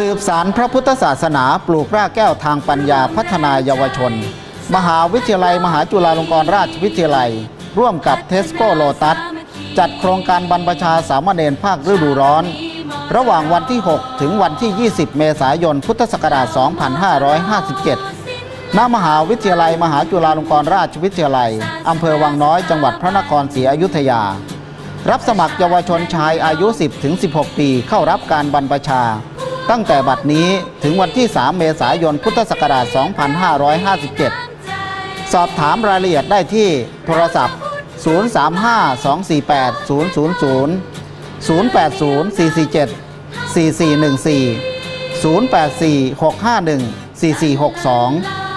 สืบสารพระพุทธศาสนาปลูกรากแก้วทางปัญญาพัฒนายาวชน มหาวิทยาลัย มหาจุฬาลงกรณราชวิทยาลัย ร่วมกับเทสโก้โลตัส จัดโครงการบรรพชาสามเณรภาคฤดูร้อน ระหว่างวันที่ 6 ถึงวันที่ 20 เมษายน พุทธศักราช 2557 ณ มหาวิทยาลัย มหาจุฬาลงกรณราชวิทยาลัย อำเภอวังน้อย จังหวัดพระนครศรีอยุธยา รับสมัครเยาวชนชายอายุ 10ถึง16 ปีเข้ารับการบรรพชา ตั้งแต่บัดนี้ถึงวันที่ 3 เมษายน พุทธศักราช 2557 สอบถามรายละเอียดได้ที่โทรศัพท์ 035-248-000 080-447-4414 084-651-4462